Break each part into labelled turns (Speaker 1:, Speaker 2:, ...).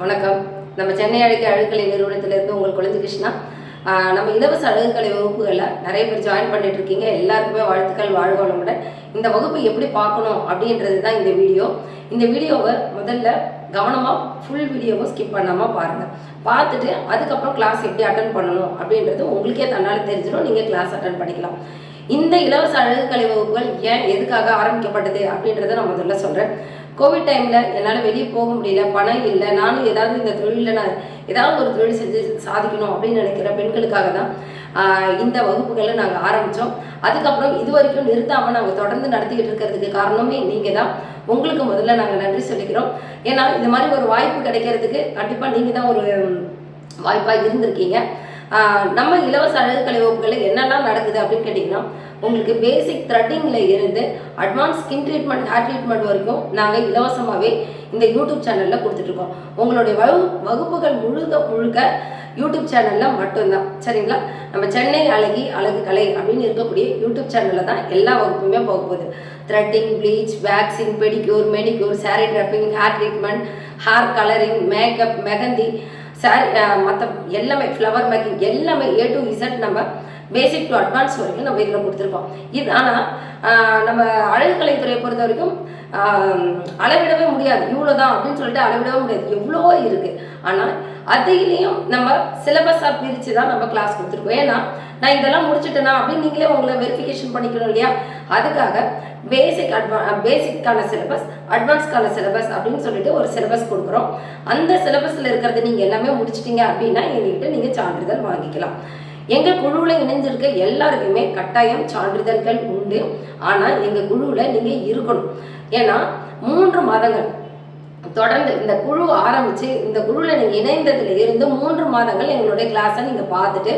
Speaker 1: வணக்கம். நம்ம சென்னை அழகிய அழகுக்கலை நிறுவனத்திலிருந்து உங்கள் குழந்தை கிருஷ்ணா. நம்ம இலவச அழகுக்கலை வகுப்புகளில் நிறைய பேர் ஜாயின் பண்ணிட்டு இருக்கீங்க எல்லாருக்குமே வாழ்த்துக்கள் வாழ்க இந்த வகுப்பு எப்படி பார்க்கணும் அப்படின்றது தான் இந்த வீடியோ. இந்த வீடியோவை முதல்ல கவனமாக ஃபுல் வீடியோவை ஸ்கிப் பண்ணாமல் பாருங்கள் பார்த்துட்டு அதுக்கப்புறம் கிளாஸ் எப்படி அட்டன் பண்ணணும் அப்படின்றது உங்களுக்கே தன்னால் தெரிஞ்சிடும். நீங்கள் கிளாஸ் அட்டன் பண்ணிக்கலாம். இந்த இலவச அழகுக்கலை வகுப்புகள் ஏன் எதுக்காக ஆரம்பிக்கப்பட்டது அப்படின்றத நான் முதல்ல சொல்கிறேன் கோவிட் டைமில் என்னால் வெளியே போக முடியல பணம் இல்லை நானும் ஏதாவது இந்த தொழிலில் நான் ஏதாவது ஒரு தொழில் செஞ்சு சாதிக்கணும் அப்படின்னு நினைக்கிற பெண்களுக்காக தான் இந்த வகுப்புகளை நாங்கள் ஆரம்பித்தோம் அதுக்கப்புறம் இது வரைக்கும் நிறுத்தாமல் நாங்கள் தொடர்ந்து நடத்திக்கிட்டு இருக்கிறதுக்கு காரணமே நீங்கள் தான். உங்களுக்கு முதல்ல நாங்கள் நன்றி சொல்லிக்கிறோம். ஏன்னா இந்த மாதிரி ஒரு வாய்ப்பு கிடைக்கிறதுக்கு கண்டிப்பாக நீங்கள் தான் ஒரு வாய்ப்பாக இருந்திருக்கீங்க. நம்ம இலவச அழகுக்கலை வகுப்புகளில் என்னெல்லாம் நடக்குது அப்படின்னு கேட்டிங்கன்னா உங்களுக்கு பேசிக் த்ரெட்டிங்கில் இருந்து advance skin treatment hair treatment வரைக்கும் நாங்கள் இலவசமாகவே இந்த யூடியூப் சேனலில் கொடுத்துட்ருக்கோம் உங்களுடைய வகு வகுப்புகள் முழுக்க முழுக்க யூடியூப் சேனலில் மட்டும்தான். சரிங்களா? நம்ம சென்னை அழகி அழகு கலை அப்படின்னு இருக்கக்கூடிய யூடியூப் சேனலில் தான் எல்லா வகுப்புமே போக போகுது. Threading bleach waxing pedicure manicure sari draping hair treatment hair colouring makeup mehndi sorry uh, மற்ற எல்லாமே ஃப்ளவர் மேக்கிங் எல்லாமே ஏ டு இசட் நம்ம பேசிக் டு அட்வான்ஸ் வரைக்கும் நம்ம இதில் கொடுத்துருக்கோம். இது ஆனால் நம்ம அழகுக்கலைத்துறையை பொறுத்த வரைக்கும் அளவிடவே முடியாது. இவ்வளோ தான் அப்படின்னு சொல்லிட்டு அளவிடவே முடியாது. எவ்வளோ இருக்குது ஆனால் அதுலேயும் நம்ம சிலபஸாக பிரித்து தான் நம்ம கிளாஸ் கொடுத்துருக்கோம். ஏன்னா நான் இதெல்லாம் முடிச்சுட்டேனா அப்படின்னு நீங்களே உங்களை வெரிஃபிகேஷன் பண்ணிக்கணும் இல்லையா? அதுக்காக பேசிக் அட்வா பேசிக்கான சிலபஸ் அட்வான்ஸ்க்கான சிலபஸ் அப்படின்னு சொல்லிட்டு ஒரு சிலபஸ் கொடுக்குறோம். அந்த சிலபஸில் இருக்கிறது நீங்கள் எல்லாமே முடிச்சிட்டீங்க அப்படின்னா எங்ககிட்ட நீங்கள் சான்றிதழ் வாங்கிக்கலாம். எங்கள் குழுவில் இணைஞ்சிருக்க எல்லாருக்குமே கட்டாயம் சான்றிதழ்கள் உண்டு. ஆனால் எங்கள் குழுவில் நீங்கள் இருக்கணும். ஏன்னா மூன்று மாதங்கள் தொடர்ந்து இந்த குழு ஆரம்பித்து இந்த குழுவில் நீங்கள் இணைந்ததுல இருந்து மூன்று மாதங்கள் எங்களுடைய கிளாஸை நீங்கள் பார்த்துட்டு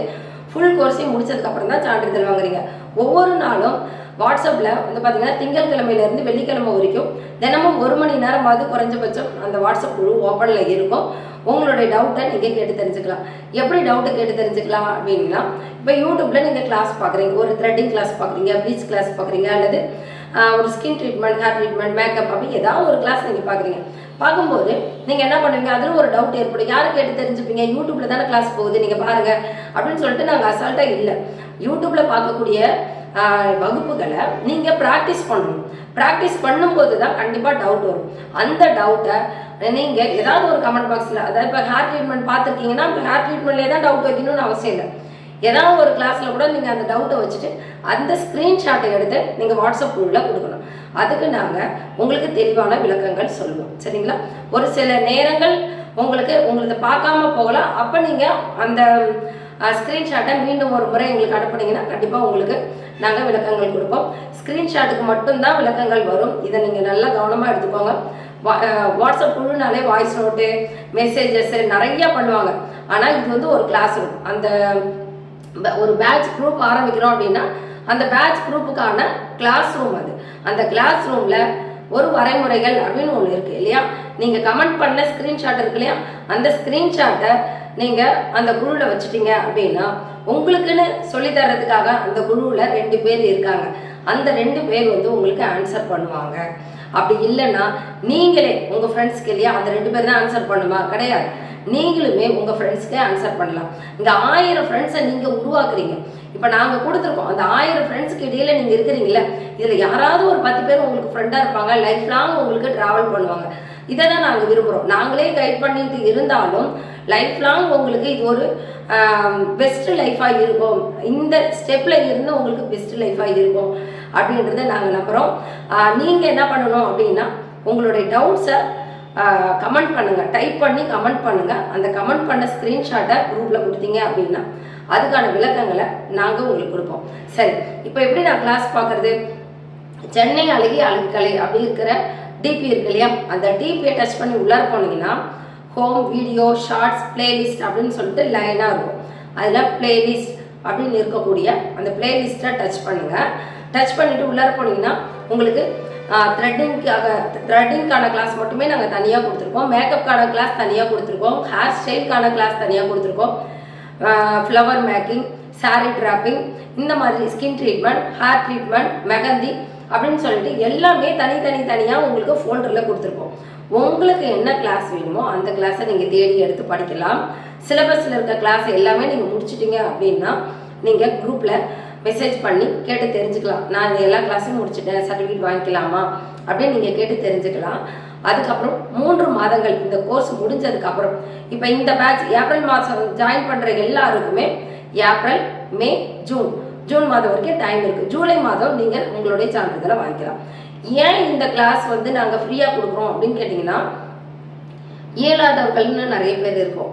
Speaker 1: ஃபுல் கோர்ஸையும் முடிச்சதுக்கப்புறம் தான் சான்றிதழ் வாங்குறீங்க. ஒவ்வொரு நாளும் வாட்ஸ்அப்பில் வந்து பார்த்தீங்கன்னா திங்கட்கிழமையிலேருந்து வெள்ளிக்கிழமை வரைக்கும் தினமும் ஒரு மணி நேரமாவது குறைஞ்சபட்சம் அந்த வாட்ஸ்அப் குழு ஓப்பனில் இருக்கும். உங்களுடைய டவுட்டை நீங்கள் கேட்டு தெரிஞ்சுக்கலாம். எப்படி டவுட்டை கேட்டு தெரிஞ்சுக்கலாம் அப்படின்னா இப்போ யூடியூப்பில் நீங்கள் கிளாஸ் பார்க்குறீங்க ஒரு த்ரெட்டிங் கிளாஸ் பார்க்குறீங்க ப்ளீச் கிளாஸ் பார்க்குறீங்க அல்லது ஒரு skin treatment hair treatment makeup அப்படி ஏதாவது ஒரு கிளாஸ் நீங்கள் பார்க்குறீங்க பார்க்கும்போது நீங்கள் என்ன பண்ணுவீங்க? அதில் ஒரு டவுட் ஏற்படும். யாரை கேட்டு தெரிஞ்சுப்பீங்க? யூடியூப்பில் தானே கிளாஸ் போகுது நீங்கள் பாருங்கள் அப்படின்னு சொல்லிட்டு நாங்கள் அசால்ட்டாக இல்லை. யூடியூப்பில் பார்க்கக்கூடிய வகுப்புகளை நீங்கள் ப்ராக்டிஸ் பண்ணணும். ப்ராக்டிஸ் பண்ணும்போது தான் கண்டிப்பாக டவுட் வரும். அந்த டவுட்டை நீங்கள் ஏதாவது ஒரு கமெண்ட் பாக்ஸில் அதாவது இப்போ ஹேர் ட்ரீட்மெண்ட் பார்த்துருக்கீங்கன்னா இப்போ ஹேர் ட்ரீட்மெண்ட்லேயே தான் டவுட் வைக்கணும்னு அவசியம் இல்லை. ஏதாவது ஒரு கிளாஸில் கூட நீங்கள் அந்த டவுட்டை வச்சுட்டு அந்த ஸ்க்ரீன்ஷாட்டை எடுத்து நீங்கள் வாட்ஸ்அப் குழுவில் கொடுக்கணும். அதுக்கு நாங்கள் உங்களுக்கு தெளிவான விளக்கங்கள் சொல்லுவோம். சரிங்களா? ஒரு சில நேரங்கள் உங்களுக்கு உங்களுக்கு பார்க்காம போகலாம். அப்போ நீங்கள் அந்த ஸ்க்ரீன்ஷாட்டை மீண்டும் ஒரு முறை எங்களுக்கு அனுப்புனீங்கன்னா கண்டிப்பாக உங்களுக்கு நாங்கள் விளக்கங்கள் கொடுப்போம். ஸ்க்ரீன்ஷாட்டுக்கு மட்டும்தான் விளக்கங்கள் வரும். இதை நீங்கள் நல்லா கவனமாக எடுத்துக்கோங்க. வா- வாட்ஸ்அப் குழுனாலே வாய்ஸ் நோட்டு மெசேஜஸ் நிறைய பண்ணுவாங்க. ஆனால் இது வந்து ஒரு கிளாஸ் ரூம் அந்த ஒரு பேட்ச் குரூப் ஆரம்பிக்கிறோம் அப்படின்னா அந்த பேட்ச் குரூப்புக்கான கிளாஸ் ரூம் அது. அந்த கிளாஸ் ரூமில் ஒரு வரைமுறைகள் அப்படின்னு ஒன்று இருக்குது இல்லையா? நீங்கள் கமெண்ட் பண்ண ஸ்க்ரீன்ஷாட் இருக்கு இல்லையா? அந்த ஸ்க்ரீன்ஷாட்டை நீங்கள் அந்த குழுவில் வச்சுட்டீங்க அப்படின்னா உங்களுக்குன்னு சொல்லி தர்றதுக்காக அந்த குழுவில் ரெண்டு பேர் இருக்காங்க. அந்த ரெண்டு பேர் வந்து உங்களுக்கு ஆன்சர் பண்ணுவாங்க. அப்படி இல்லைன்னா நீங்களே உங்கள் ஃப்ரெண்ட்ஸ்க்கு இல்லையா? அந்த ரெண்டு பேர் தான் ஆன்சர் பண்ணுமா? கிடையாது. நீங்களுமே உங்கள் ஃப்ரெண்ட்ஸ்க்கு ஆன்சர் பண்ணலாம். இந்த ஆயிரம் ஃப்ரெண்ட்ஸை நீங்கள் உருவாக்குறீங்க. இப்போ நாங்கள் கொடுத்துருக்கோம். அந்த ஆயிரம் ஃப்ரெண்ட்ஸ்க்கு இடையில நீங்கள் இருக்கிறீங்களே இதில் யாராவது ஒரு பத்து பேர் உங்களுக்கு ஃப்ரெண்டாக இருப்பாங்க. லைஃப் லாங் உங்களுக்கு ட்ராவல் பண்ணுவாங்க. இதை தான் நாங்கள் விரும்புகிறோம் நாங்களே கைட் பண்ணிட்டு இருந்தாலும் லைஃப் லாங் உங்களுக்கு இது ஒரு பெஸ்ட் லைஃபாக இருக்கும். இந்த ஸ்டெப்பில் இருந்து உங்களுக்கு பெஸ்ட் லைஃபாக இருக்கும் அப்படின்றத நாங்கள் நம்புகிறோம் நீங்கள் என்ன பண்ணணும் அப்படின்னா உங்களுடைய டவுட்ஸை கமெண்ட் பண்ணுங்கள் டைப் பண்ணி கமெண்ட் பண்ணுங்கள் அந்த கமெண்ட் பண்ண ஸ்க்ரீன்ஷாட்டை குரூப்பில் கொடுத்தீங்க அப்படின்னா அதுக்கான விளக்கங்களை நாங்கள் உங்களுக்கு கொடுப்போம். சரி இப்போ எப்படி நான் கிளாஸ் பார்க்குறது? சென்னை அழகி அழகுக்கலை அப்படி இருக்கிற டிபி இருக்கு இல்லையா? அந்த டிபியை டச் பண்ணி உள்ளார போனீங்கன்னா ஹோம் வீடியோ ஷார்ட்ஸ் பிளேலிஸ்ட் அப்படின்னு சொல்லிட்டு லைனாக இருக்கும். அதில் பிளேலிஸ்ட் அப்படின்னு இருக்கக்கூடிய அந்த பிளேலிஸ்ட்டை டச் பண்ணுங்கள் டச் பண்ணிவிட்டு உள்ளார போனீங்கன்னா உங்களுக்கு த்ரெட்டிங்காக த்ரெட்டிங்க்கான கிளாஸ் மட்டுமே நாங்கள் தனியாக கொடுத்துருக்கோம். மேக்கப்கான கிளாஸ் தனியாக கொடுத்துருக்கோம். ஹேர் ஸ்டைல்க்கான கிளாஸ் தனியாக கொடுத்துருக்கோம். ஃப்ளவர் மேக்கிங் சாரீ ட்ராப்பிங் இந்த மாதிரி skin treatment hair treatment mehndi அப்படின்னு சொல்லிட்டு எல்லாமே தனித்தனி தனியாக உங்களுக்கு ஃபோல்டரில் கொடுத்துருக்கோம். உங்களுக்கு என்ன கிளாஸ் வேணுமோ அந்த கிளாஸை நீங்கள் தேடி எடுத்து படிக்கலாம். சிலபஸில் இருக்க கிளாஸ் எல்லாமே நீங்கள் முடிச்சிட்டீங்க அப்படின்னா நீங்கள் குரூப்பில் மெசேஜ் பண்ணி கேட்டு தெரிஞ்சுக்கலாம். நான் இந்த எல்லா கிளாஸும் முடிச்சிட்டேன். சர்டிஃபிகேட் வாங்கிக்கலாமா? அப்படின்னு நீங்கள் கேட்டு தெரிஞ்சுக்கலாம். அதுக்கப்புறம் மூன்று மாதங்கள் இந்த கோர்ஸ் முடிஞ்சதுக்கப்புறம் இப்போ இந்த பேட்ச் ஏப்ரல் மாதம் ஜாயின் பண்ணுற எல்லாருக்குமே ஏப்ரல் மே ஜூன். ஜூன் மாதம் வரைக்கும் டைம் இருக்குது ஜூலை மாதம் நீங்கள் உங்களுடைய சான்றிதழை வாங்கிக்கலாம். ஏன் இந்த கிளாஸ் வந்து நாங்கள் ஃப்ரீயாக கொடுக்குறோம் அப்படின்னு கேட்டிங்கன்னா இயலாதவர்கள்னு நிறைய பேர் இருக்கோம்.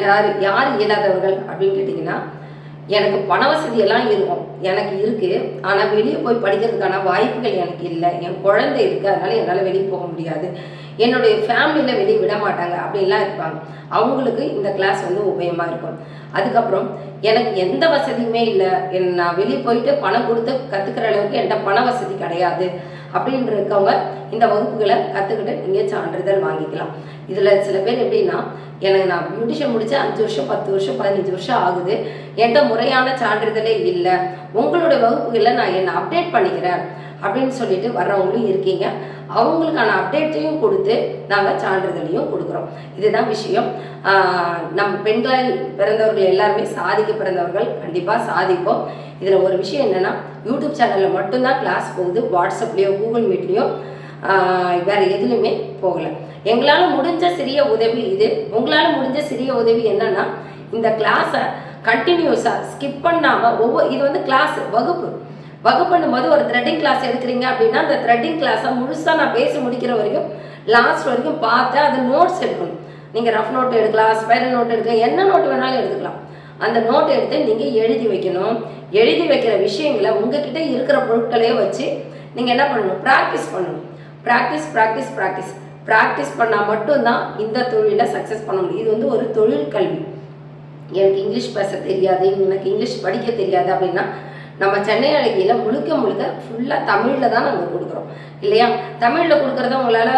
Speaker 1: யார் யார் இயலாதவர்கள் அப்படின்னு கேட்டிங்கன்னா எனக்கு பண வசதி எல்லாம் இருக்கும். எனக்கு இருக்கு. ஆனால் வெளியே போய் படிக்கிறதுக்கான வாய்ப்புகள் எனக்கு இல்லை. என் குழந்தை இருக்கு. அதனால என்னால் வெளியே போக முடியாது. என்னுடைய ஃபேமிலியில் வெளியே விட மாட்டாங்க. அப்படின்லாம் இருப்பாங்க. அவங்களுக்கு இந்த கிளாஸ் வந்து உபயோகமாக இருக்கும். அதுக்கப்புறம் எனக்கு எந்த வசதியுமே இல்லை. என் நான் வெளியே போயிட்டு பணம் கொடுத்து கற்றுக்கிற அளவுக்கு என்கிட்ட பண வசதி கிடையாது. அப்படின்னு இருக்கவங்க இந்த வகுப்புகளை கற்றுக்கிட்டு நீங்கள் சான்றிதழ் வாங்கிக்கலாம். இதில் சில பேர் எப்படின்னா எனக்கு நான் பியூட்டிஷன் முடிச்சு அஞ்சு வருஷம் பத்து வருஷம் பதினஞ்சு வருஷம் ஆகுது. என்கிட்ட முறையான சான்றிதழே இல்லை. உங்களுடைய வகுப்புகளில் நான் என்னை அப்டேட் பண்ணிக்கிறேன்? அப்படின்னு சொல்லிட்டு வர்றவங்களும் இருக்கீங்க. அவங்களுக்கான அப்டேட்டையும் கொடுத்து நாங்கள் சான்றிதழையும் கொடுக்குறோம். இதுதான் விஷயம். நம் பெண்கள் பிறந்தவர்கள் எல்லாருமே சாதிக்க பிறந்தவர்கள் கண்டிப்பாக சாதிப்போம். இதில் ஒரு விஷயம் என்னென்னா யூடியூப் சேனலில் மட்டும்தான் கிளாஸ் போகுது. வாட்ஸ்அப்லேயோ கூகுள் மீட்லேயோ வேறு எதுலையுமே போகலை. எங்களால் முடிஞ்ச சிறிய உதவி இது. உங்களால் முடிஞ்ச சிறிய உதவி என்னென்னா இந்த கிளாஸை கண்டினியூஸாக ஸ்கிப் பண்ணாமல் ஒவ்வொரு இது வந்து கிளாஸ் வகுப்பு. வகுப்பு பண்ணும்போது ஒரு த்ரெட்டிங் கிளாஸ் எடுக்கிறீங்க அப்படின்னா அந்த த்ரெட்டிங் கிளாஸை முழுசாக நான் பேசி முடிக்கிற வரைக்கும் லாஸ்ட் வரைக்கும் பார்த்து அது நோட்ஸ் எடுக்கணும். நீங்கள் ரஃப் நோட் எடுக்கலாம் ஸ்பைரல் நோட் எடுக்கலாம் என்ன நோட் வேணாலும் எடுத்துக்கலாம். அந்த நோட் எடுத்து நீங்கள் எழுதி வைக்கணும். எழுதி வைக்கிற விஷயங்களை உங்ககிட்ட இருக்கிற பொருட்களையே வச்சு நீங்கள் என்ன பண்ணணும்? ப்ராக்டிஸ் பண்ணணும். ப்ராக்டிஸ் ப்ராக்டிஸ் ப்ராக்டிஸ் ப்ராக்டிஸ் பண்ணால் மட்டும்தான் இந்த தொழிலை சக்ஸஸ் பண்ண முடியும். இது வந்து ஒரு தொழில் கல்வி. எனக்கு இங்கிலீஷ் பேச தெரியாது எனக்கு இங்கிலீஷ் படிக்க தெரியாது அப்படின்னா நம்ம சென்னை அழகியில் முழுக்க முழுக்க ஃபுல்லாக தமிழில் தான் நாங்கள் கொடுக்குறோம். இல்லையா? தமிழில் கொடுக்குறத உங்களால்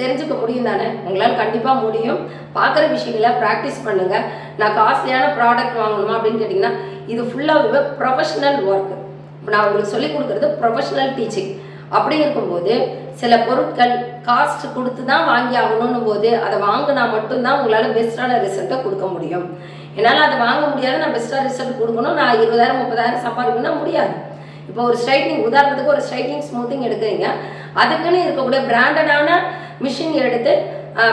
Speaker 1: தெரிஞ்சுக்க முடியும் தானே? உங்களால் கண்டிப்பாக முடியும். பார்க்குற விஷயங்களை ப்ராக்டிஸ் பண்ணுங்கள் நான் காஸ்ட்லியான ப்ராடக்ட் வாங்கணுமா அப்படின்னு கேட்டிங்கன்னா இது ஃபுல்லாகவே ப்ரொஃபஷ்னல் ஒர்க் இப்போ நான் உங்களுக்கு சொல்லிக் கொடுக்குறது ப்ரொஃபஷ்னல் டீச்சிங் அப்படி இருக்கும்போது சில பொருட்கள் காஸ்ட் கொடுத்து தான் வாங்கி ஆகணும்னு போது அதை வாங்கினா மட்டும்தான் உங்களால் பெஸ்ட்டான ரிசல்ட்டை கொடுக்க முடியும். என்னால் அதை வாங்க முடியாது நான் பெஸ்ட்டாக ரிசல்ட் கொடுக்கணும். நான் இருபதாயிரம் முப்பதாயிரம் சம்பாதிக்கணும்னா முடியாது. இப்போ ஒரு ஸ்ட்ரைட்னிங் உதாரணத்துக்கு ஒரு ஸ்ட்ரைட்னிங் ஸ்மூத்திங் எடுக்கிறீங்க. அதுக்குன்னு இருக்கக்கூடிய பிராண்டடான மிஷின் எடுத்து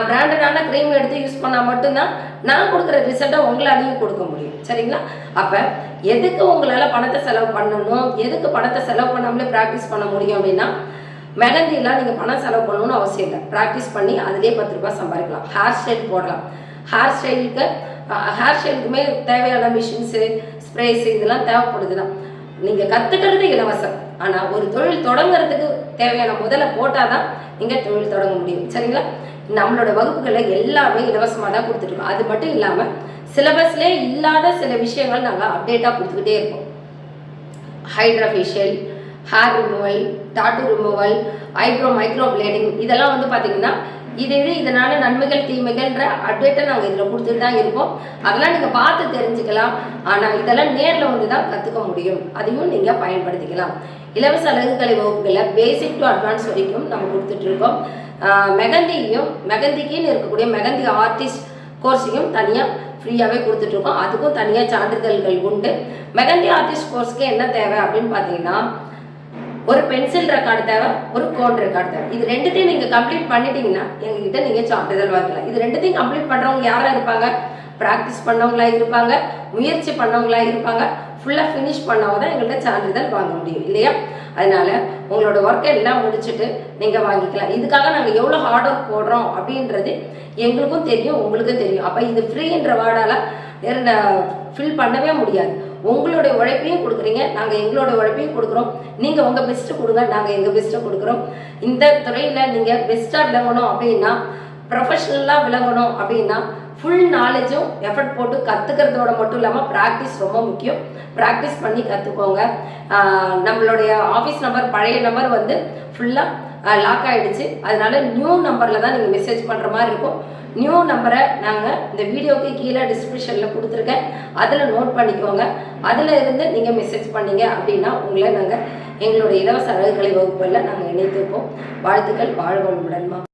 Speaker 1: பிராண்டடான க்ரீம் எடுத்து யூஸ் பண்ணால் மட்டும்தான் நான் கொடுக்குற ரிசல்ட்டை உங்களாலையும் கொடுக்க முடியும். சரிங்களா? அப்போ எதுக்கு உங்களால் பணத்தை செலவு பண்ணணும்? எதுக்கு பணத்தை செலவு பண்ணாமலே ப்ராக்டிஸ் பண்ண முடியும் அப்படின்னா மெகந்திலாம் நீங்கள் பணம் செலவு பண்ணணும்னு அவசியம் இல்லை. ப்ராக்டிஸ் பண்ணி அதிலே பத்து ரூபாய் சம்பாதிக்கலாம். ஹேர் ஸ்டைல் போடலாம். ஹேர் ஸ்டைலுக்கு ஹேர் ஸ்டைலுக்குமே தேவையான மிஷின்ஸு ஸ்ப்ரேஸு இதெல்லாம் தேவைப்படுது தான் நீங்கள் கற்றுக்கிறது இலவசம். ஆனால் ஒரு தொழில் தொடங்குறதுக்கு தேவையான முதல்ல போட்டால் தான் நீங்கள் தொழில் தொடங்க முடியும். சரிங்களா? நம்மளோட வகுப்புகளில் எல்லாமே இலவசமாக தான் கொடுத்துட்ருக்கோம் அது மட்டும் இல்லாமல் சிலபஸ்லேயே இல்லாத சில விஷயங்கள் நாங்கள் அப்டேட்டாக கொடுத்துக்கிட்டே இருப்போம். Hydra facial hair removal tattoo removal eyebrow micro blading இதெல்லாம் வந்து பார்த்தீங்கன்னா இது இது இதனால நன்மைகள் தீமைகள்ன்ற அப்டேட்டை நாங்கள் இதில் கொடுத்துட்டு தான் இருப்போம் அதெல்லாம் நீங்கள் பார்த்து தெரிஞ்சுக்கலாம். ஆனால் இதெல்லாம் நேரில் வந்து தான் கற்றுக்க முடியும். அதையும் நீங்கள் பயன்படுத்திக்கலாம். இலவச அழகுக்கலை வகுப்புகளில் பேசிக் டு அட்வான்ஸ் வரைக்கும் நம்ம கொடுத்துட்ருக்கோம் மெகந்தியும் மெகந்திக்குன்னு இருக்கக்கூடிய மெகந்தி ஆர்டிஸ்ட் கோர்ஸையும் தனியாக ஃப்ரீயாகவே கொடுத்துட்ருக்கோம் அதுக்கும் தனியாக சான்றிதழ்கள் உண்டு. மெகந்தி ஆர்டிஸ்ட் கோர்ஸ்க்கு என்ன தேவை அப்படின்னு பார்த்தீங்கன்னா ஒரு பென்சில் ரெக்கார்டு தேவை ஒரு கோன் ரெக்கார்டு தேவை. இது ரெண்டுத்தையும் நீங்கள் கம்ப்ளீட் பண்ணிட்டீங்கன்னா எங்ககிட்ட நீங்கள் சான்றிதழ் வாங்கலாம் இது ரெண்டுத்தையும் கம்ப்ளீட் பண்ணுறவங்க யாராக இருப்பாங்க? ப்ராக்டிஸ் பண்ணவங்களா இருப்பாங்க? முயற்சி பண்ணவங்களா இருப்பாங்க? ஃபுல்லாக ஃபினிஷ் பண்ணவங்க தான் எங்கள்கிட்ட சான்றிதழ் வாங்க முடியும் இல்லையா? அதனால உங்களோட ஒர்க்கை எல்லாம் முடிச்சுட்டு நீங்கள் வாங்கிக்கலாம். இதுக்காக நாங்கள் எவ்வளோ ஹார்ட் ஒர்க் போடுறோம் அப்படின்றது எங்களுக்கும் தெரியும் உங்களுக்கும் தெரியும். அப்போ இது ஃப்ரீன்ற வேர்டால் ஃபில் பண்ணவே முடியாது. உங்களுடைய உழைப்பையும் கொடுக்குறீங்க. நாங்கள் எங்களோட உழைப்பையும் கொடுக்குறோம். நீங்கள் உங்கள் பெஸ்ட்டு கொடுங்க. நாங்கள் எங்கள் பெஸ்ட்டை கொடுக்குறோம். இந்த துறையில் நீங்கள் பெஸ்ட்டாக விளங்கணும் அப்படின்னா ப்ரொஃபஷ்னலாக விளங்கணும் அப்படின்னா ஃபுல் நாலேஜும் எஃபர்ட் போட்டு கற்றுக்கிறதோட மட்டும் இல்லாமல் ப்ராக்டிஸ் ரொம்ப முக்கியம். ப்ராக்டிஸ் பண்ணி கற்றுக்கோங்க நம்மளுடைய ஆஃபீஸ் நம்பர் பழைய நம்பர் வந்து ஃபுல்லாக லாக் ஆகிடுச்சு அதனால நியூ நம்பரில் தான் நீங்கள் மெசேஜ் பண்ணுற மாதிரி இருக்கும். நியூ நம்பரை நாங்கள் இந்த வீடியோக்கு கீழே டிஸ்கிரிப்ஷனில் கொடுத்துருக்கேன். அதில் நோட் பண்ணிக்கோங்க. அதில் இருந்து நீங்கள் மெசேஜ் பண்ணீங்க அப்படின்னா உங்களை நாங்கள் எங்களுடைய இலவச அழகுகளை வகுப்பில் நாங்கள் இணைத்து வைப்போம். வாழ்த்துக்கள். வாழ்வோம் உடன்மா